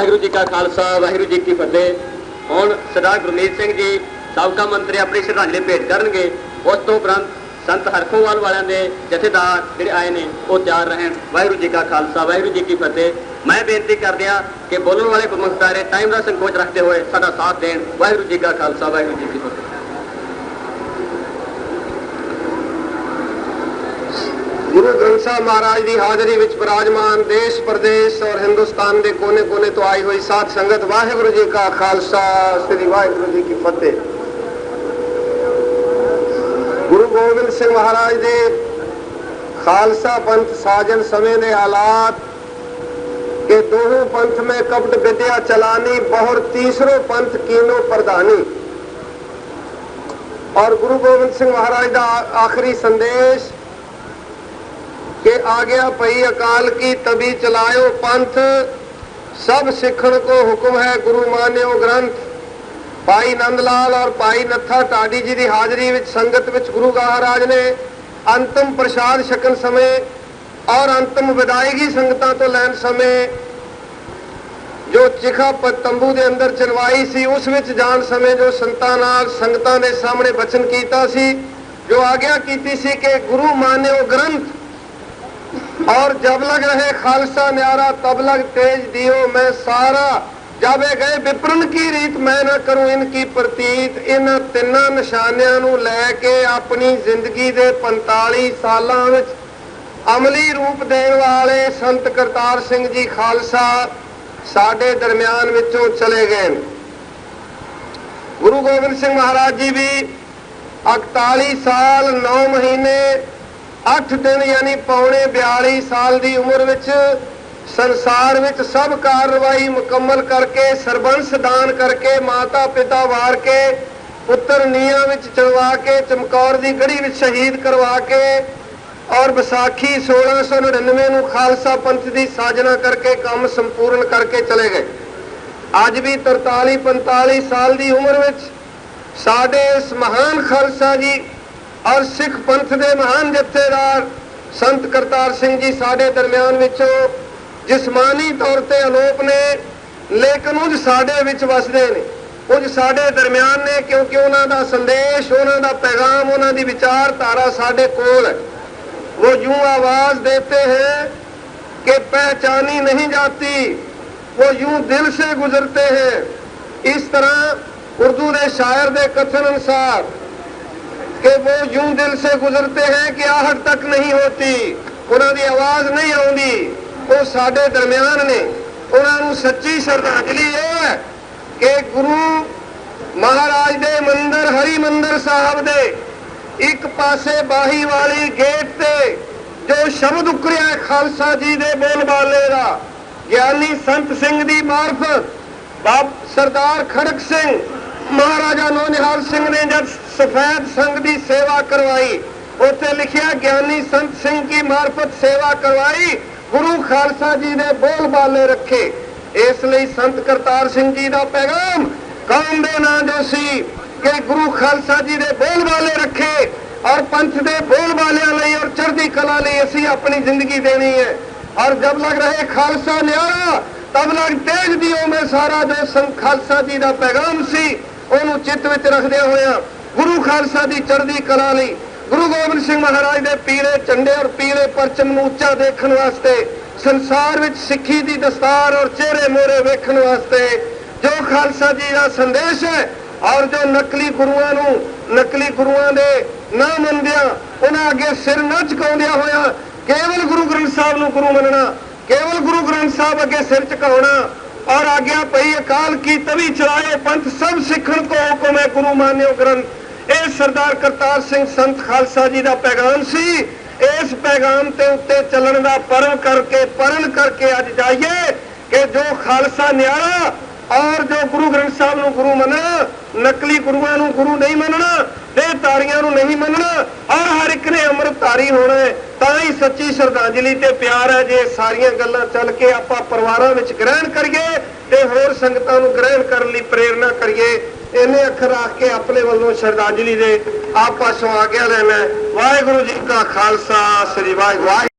ਵਾਹਿਗੁਰੂ ਜੀ ਕਾ ਖਾਲਸਾ, ਵਾਹਿਗੁਰੂ ਜੀ ਕੀ ਫਤਿਹ। ਹੁਣ ਸਰਦਾਰ ਗੁਰਮੀਤ ਸਿੰਘ ਜੀ, ਸਾਬਕਾ ਮੰਤਰੀ ਆਪਣੀ ਸ਼ਰਧਾਂਜਲੀ ਭੇਟ ਕਰਨਗੇ। ਉਸ ਤੋਂ ਉਪਰੰਤ ਸੰਤ ਹਰਖੋਵਾਲ ਵਾਲਿਆਂ ਦੇ ਜਥੇਦਾਰ ਜਿਹੜੇ ਆਏ ਨੇ, ਉਹ ਤਿਆਰ ਰਹਿਣ। ਵਾਹਿਗੁਰੂ ਜੀ ਕਾ ਖਾਲਸਾ, ਵਾਹਿਗੁਰੂ ਜੀ ਕੀ ਫਤਿਹ। ਮੈਂ ਬੇਨਤੀ ਕਰਦਿਆਂ ਕਿ ਬੋਲਣ ਵਾਲੇ ਪ੍ਰਮੁਖਤਾਰੇ ਟਾਈਮ ਦਾ ਸੰਕੋਚ ਰੱਖਦੇ ਹੋਏ ਸਾਡਾ ਸਾਥ ਦੇਣ। ਵਾਹਿਗੁਰੂ ਜੀ ਕਾ ਖਾਲਸਾ, ਵਾਹਿਗੁਰੂ ਜੀ ਕੀ ਫਤਿਹ। ਗੁਰੂ ਗ੍ਰੰਥ ਸਾਹਿਬ ਮਹਾਰਾਜ ਦੀ ਹਾਜ਼ਰੀ ਵਿੱਚ ਬਿਰਾਜਮਾਨ ਦੇਸ਼ ਪ੍ਰਦੇਸ਼ ਔਰ ਹਿੰਦੁਸਤਾਨ ਦੇ ਕੋਨੇ-ਕੋਨੇ ਤੋਂ ਆਈ ਹੋਈ ਸਾਧ ਸੰਗਤ ਵਾਹਿਗੁਰੂ ਜੀ ਕਾ ਖਾਲਸਾ ਸ੍ਰੀ ਵਾਹਿਗੁਰੂ ਜੀ ਕੀ ਫਤਿਹ ਗੁਰੂ ਗੋਬਿੰਦ ਸਿੰਘ ਮਹਾਰਾਜ ਦੇ ਖਾਲਸਾ ਪੰਥ ਸਾਜਨ ਸਮੇਂ ਦੇ ਹਾਲਾਤ ਕਿ ਦੋਹੋਂ ਪੰਥ में कपट विद्या चलानी बहुर तीसरो पंथ कीनो प्रधानी और गुरु गोबिंद सिंह महाराज ਦਾ ਆਖਰੀ ਕਿ ਆ ਗਿਆ ਭਈ ਅਕਾਲ ਕੀ ਤਬੀ ਚਲਾਇਓ ਪੰਥ। ਸਭ ਸਿੱਖਣ ਕੋ ਹੁਕਮ ਹੈ ਗੁਰੂ ਮਾਨਿਓ ਗ੍ਰੰਥ। ਭਾਈ ਨੰਦ ਲਾਲ ਔਰ ਭਾਈ ਨੱਥਾ ਟਾਡੀ ਜੀ ਦੀ ਹਾਜ਼ਰੀ ਵਿੱਚ ਸੰਗਤ ਵਿੱਚ ਗੁਰੂ ਮਹਾਰਾਜ ਨੇ ਅੰਤਮ ਪ੍ਰਸ਼ਾਦ ਛਕਣ ਸਮੇਂ ਔਰ ਅੰਤਮ ਵਿਦਾਇਗੀ ਸੰਗਤਾਂ ਤੋਂ ਲੈਣ ਸਮੇਂ ਜੋ ਚਿਖਾ ਪਰ ਤੰਬੂ ਦੇ ਅੰਦਰ ਚਲਵਾਈ ਸੀ, ਉਸ ਵਿੱਚ ਜਾਣ ਸਮੇਂ ਜੋ ਸੰਤਾਂ ਨਾਲ ਸੰਗਤਾਂ ਦੇ ਸਾਹਮਣੇ ਬਚਨ ਕੀਤਾ ਸੀ, ਜੋ ਆਗਿਆ ਕੀਤੀ ਸੀ ਕਿ ਗੁਰੂ ਮਾਨਿਓ ਗ੍ਰੰਥ और जब लग रहे खालसा न्यारा तब लग तेज दियो मैं सारा ਜਾਵੇ ਗਏ ਵਿਪਰਨ ਕੀ ਰੀਤ ਮੈਂ ਨਾ ਕਰੂੰ ਇਨਕੀ ਪ੍ਰਤੀਤ ਇਹਨਾਂ ਤਿੰਨਾਂ ਨਿਸ਼ਾਨਿਆਂ ਨੂੰ ਲੈ ਕੇ ਆਪਣੀ ਜ਼ਿੰਦਗੀ ਦੇ 45 ਸਾਲਾਂ ਵਿੱਚ ਅਮਲੀ ਰੂਪ ਦੇਣ ਵਾਲੇ ਸੰਤ ਕਰਤਾਰ ਸਿੰਘ ਜੀ ਖਾਲਸਾ ਸਾਡੇ ਦਰਮਿਆਨ ਵਿੱਚੋਂ ਚਲੇ ਗਏ ਨੇ। ਗੁਰੂ ਗੋਬਿੰਦ ਸਿੰਘ ਮਹਾਰਾਜ ਜੀ ਵੀ 41 ਸਾਲ 9 ਮਹੀਨੇ 8 ਦਿਨ ਯਾਨੀ ਪੌਣੇ 42 ਸਾਲ ਦੀ ਉਮਰ ਵਿੱਚ ਸੰਸਾਰ ਵਿੱਚ ਸਭ ਕਾਰਵਾਈ ਮੁਕੰਮਲ ਕਰਕੇ, ਸਰਬੰਸ ਦਾਨ ਕਰਕੇ ਮਾਤਾ ਪਿਤਾ ਵਾਰ ਕੇ, ਪੁੱਤਰ ਨੀਆਂ ਵਿੱਚ ਚੜਵਾ ਕੇ, ਚਮਕੌਰ ਦੀ ਗੜੀ ਵਿੱਚ ਸ਼ਹੀਦ ਕਰਵਾ ਕੇ ਔਰ ਵਿਸਾਖੀ 1699 ਨੂੰ ਖਾਲਸਾ ਪੰਥ ਦੀ ਸਾਜਨਾ ਕਰਕੇ ਕੰਮ ਸੰਪੂਰਨ ਕਰਕੇ ਚਲੇ ਗਏ। ਅੱਜ ਵੀ 43 45 ਸਾਲ ਦੀ ਉਮਰ ਵਿੱਚ ਸਾਡੇ ਇਸ ਮਹਾਨ ਖਾਲਸਾ ਜੀ ਔਰ ਸਿੱਖ ਪੰਥ ਦੇ ਮਹਾਨ ਜਥੇਦਾਰ ਸੰਤ ਕਰਤਾਰ ਸਿੰਘ ਜੀ ਸਾਡੇ ਦਰਮਿਆਨ ਵਿੱਚੋਂ ਜਿਸਮਾਨੀ ਤੌਰ ਤੇ ਅਲੋਪ ਨੇ, ਲੇਕਿਨ ਉਹ ਸਾਡੇ ਵਿੱਚ ਵਸਦੇ ਨੇ। ਕੁਝ ਸਾਡੇ ਦਰਮਿਆਨ ਨੇ, ਕਿਉਂਕਿ ਉਹਨਾਂ ਦਾ ਸੰਦੇਸ਼, ਉਹਨਾਂ ਦਾ ਪੈਗਾਮ, ਉਹਨਾਂ ਦੀ ਵਿਚਾਰਧਾਰਾ ਸਾਡੇ ਕੋਲ ਹੈ। ਉਹ ਯੂੰ ਆਵਾਜ਼ ਦੇਤੇ ਹੈ ਕਿ ਪਹਿਚਾਨੀ ਨਹੀਂ ਜਾਤੀ, ਉਹ ਯੂੰ ਦਿਲ ਸੇ ਗੁਜ਼ਰਤੇ ਹੈ। ਇਸ ਤਰ੍ਹਾਂ ਉਰਦੂ ਦੇ ਸ਼ਾਇਰ ਦੇ ਕਥਨ ਅਨੁਸਾਰ ਕਿ ਉਹ ਯੂੰ ਦਿਲ ਸੇ ਗੁਜ਼ਰਤੇ ਹੈ ਕਿ ਆਹਟ ਤੱਕ ਨਹੀਂ ਹੋਤੀ। ਉਹਨਾਂ ਦੀ ਆਵਾਜ਼ ਨਹੀਂ ਆਉਂਦੀ। ਉਹ ਸਾਡੇ ਦਰਮਿਆਨ ਨੇ। ਉਹਨਾਂ ਨੂੰ ਸੱਚੀ ਸ਼ਰਧਾਂਜਲੀ ਇਹ ਹੈ ਕਿ ਗੁਰੂ ਮਹਾਰਾਜ ਦੇ ਮੰਦਰ, ਹਰੀ ਮੰਦਰ ਸਾਹਿਬ ਦੇ ਇੱਕ ਪਾਸੇ ਬਾਹੀ ਵਾਲੀ ਗੇਟ ਤੇ ਜੋ ਸ਼ਬਦ ਉਕਰਿਆ ਖਾਲਸਾ ਜੀ ਦੇ ਬੋਲ ਬਾਲੇ ਦਾ, ਗਿਆਨੀ ਸੰਤ ਸਿੰਘ ਦੀ ਮਾਰਫਤ ਬਾਪ ਸਰਦਾਰ ਖੜਕ ਸਿੰਘ, ਮਹਾਰਾਜਾ ਨੋਨਿਹਾਲ ਸਿੰਘ ਨੇ ਜਦ ਸਫੈਦ ਸੰਗ ਦੀ ਸੇਵਾ ਕਰਵਾਈ। ਉੱਥੇ ਲਿਖਿਆ, ਗਿਆਨੀ ਸੰਤ ਸਿੰਘ ਕੀ ਮਾਰਫਤ ਸੇਵਾ ਕਰਵਾਈ? ਗੁਰੂ ਖਾਲਸਾ ਜੀ ਦੇ ਬੋਲਬਾਲੇ ਰੱਖੇ। ਇਸ ਲਈ ਸੰਤ ਕਰਤਾਰ ਸਿੰਘ ਜੀ ਦਾ ਪੈਗਾਮ ਕੌਮ ਦੇ ਨਾਂ ਜੋ ਸੀ ਕਿ ਗੁਰੂ ਖਾਲਸਾ ਜੀ ਦੇ ਬੋਲਬਾਲੇ ਰੱਖੇ ਔਰ ਪੰਥ ਦੇ ਬੋਲਬਾਲਿਆਂ ਲਈ ਔਰ ਚੜ੍ਹਦੀ ਕਲਾ ਲਈ ਅਸੀਂ ਆਪਣੀ ਜ਼ਿੰਦਗੀ ਦੇਣੀ ਹੈ। ਔਰ ਜਬ ਲੱਗ ਰਹੇ ਖਾਲਸਾ ਨਿਆਰਾ ਤਬ ਲੱਗ ਤੇਜ ਦਿਓ ਮੈਂ ਸਾਰਾ ਜੋ ਸੰਤ ਖਾਲਸਾ ਜੀ ਦਾ ਪੈਗਾਮ ਸੀ, ਉਹਨੂੰ ਚਿੱਤ ਵਿੱਚ ਰੱਖਦਿਆਂ ਹੋਇਆਂ ਗੁਰੂ ਖਾਲਸਾ ਦੀ ਚੜ੍ਹਦੀ ਕਲਾ ਲਈ ਗੁਰੂ ਗੋਬਿੰਦ ਸਿੰਘ ਮਹਾਰਾਜ ਦੇ ਪੀਲੇ ਝੰਡੇ ਔਰ ਪੀਲੇ ਪਰਚਮ ਨੂੰ ਉੱਚਾ ਦੇਖਣ ਵਾਸਤੇ, ਸੰਸਾਰ ਵਿੱਚ ਸਿੱਖੀ ਦੀ ਦਸਤਾਰ ਔਰ ਚਿਹਰੇ ਮੋਰੇ ਵੇਖਣ ਵਾਸਤੇ ਜੋ ਖਾਲਸਾ ਜੀ ਦਾ ਸੰਦੇਸ਼ ਹੈ ਔਰ ਜੋ ਨਕਲੀ ਗੁਰੂਆਂ ਨੂੰ, ਨਕਲੀ ਗੁਰੂਆਂ ਦੇ ਨਾ ਮੰਨਦਿਆਂ ਉਹਨਾਂ ਅੱਗੇ ਸਿਰ ਨਾ ਝੁਕਾਉਂਦਿਆਂ ਹੋਇਆਂ ਕੇਵਲ ਗੁਰੂ ਗ੍ਰੰਥ ਸਾਹਿਬ ਨੂੰ ਗੁਰੂ ਮੰਨਣਾ, ਕੇਵਲ ਗੁਰੂ ਗ੍ਰੰਥ ਸਾਹਿਬ ਅੱਗੇ ਸਿਰ ਝੁਕਾਉਣਾ ਔਰ ਆਗਿਆ ਪਈ ਅਕਾਲ ਕੀ ਤਵੀ ਚਲਾਏ ਪੰਥ ਸਭ ਸਿੱਖਣ ਕੋ ਹੁਕਮ ਹੈ ਗੁਰੂ ਮਾਨਿਓ ਗ੍ਰੰਥ। ਇਹ ਸਰਦਾਰ ਕਰਤਾਰ ਸਿੰਘ ਸੰਤ ਖਾਲਸਾ ਜੀ ਦਾ ਪੈਗਾਮ ਸੀ। ਇਸ ਪੈਗਾਮ ਤੇ ਉੱਤੇ ਚੱਲਣ ਦਾ ਪਰਮ ਕਰਕੇ, ਪਰਣ ਕਰਕੇ ਅੱਜ ਜਾਈਏ ਕਿ ਜੋ ਖਾਲਸਾ ਨਿਆਰਾ ਔਰ ਜੋ ਗੁਰੂ ਗ੍ਰੰਥ ਸਾਹਿਬ ਨੂੰ ਗੁਰੂ ਮੰਨਣਾ, ਨਕਲੀ ਗੁਰੂਆਂ ਨੂੰ ਗੁਰੂ ਨਹੀਂ ਮੰਨਣਾ ਦੇਹ ਤਾਰੀਆਂ ਨੂੰ ਨਹੀਂ ਮੰਨਣਾ, ਔਰ ਹਰ ਇੱਕ ਨੇ ਅੰਮ੍ਰਿਤ ਧਾਰੀ ਹੋਣਾ ਤਾਂ ਹੀ ਸੱਚੀ ਸ਼ਰਧਾਂਜਲੀ ਤੇ ਪਿਆਰ ਹੈ ਜੇ ਸਾਰੀਆਂ ਗੱਲਾਂ ਚੱਲ ਕੇ ਆਪਾਂ ਪਰਿਵਾਰਾਂ ਵਿੱਚ ਗ੍ਰਹਿਣ ਕਰੀਏ ਤੇ ਹੋਰ ਸੰਗਤਾਂ ਨੂੰ ਗ੍ਰਹਿਣ ਕਰਨ ਲਈ ਪ੍ਰੇਰਣਾ ਕਰੀਏ। ਇਹਨੇ ਅੱਖਰ ਰੱਖ ਕੇ ਆਪਣੇ ਵੱਲੋਂ ਸ਼ਰਧਾਂਜਲੀ ਦੇ ਆਪ ਪਾਸੋਂ ਆਗਿਆ ਲੈਣਾ ਹੈ। ਵਾਹਿਗੁਰੂ ਜੀ ਕਾ ਖਾਲਸਾ, ਸ੍ਰੀ ਵਾਹਿਗੁਰੂ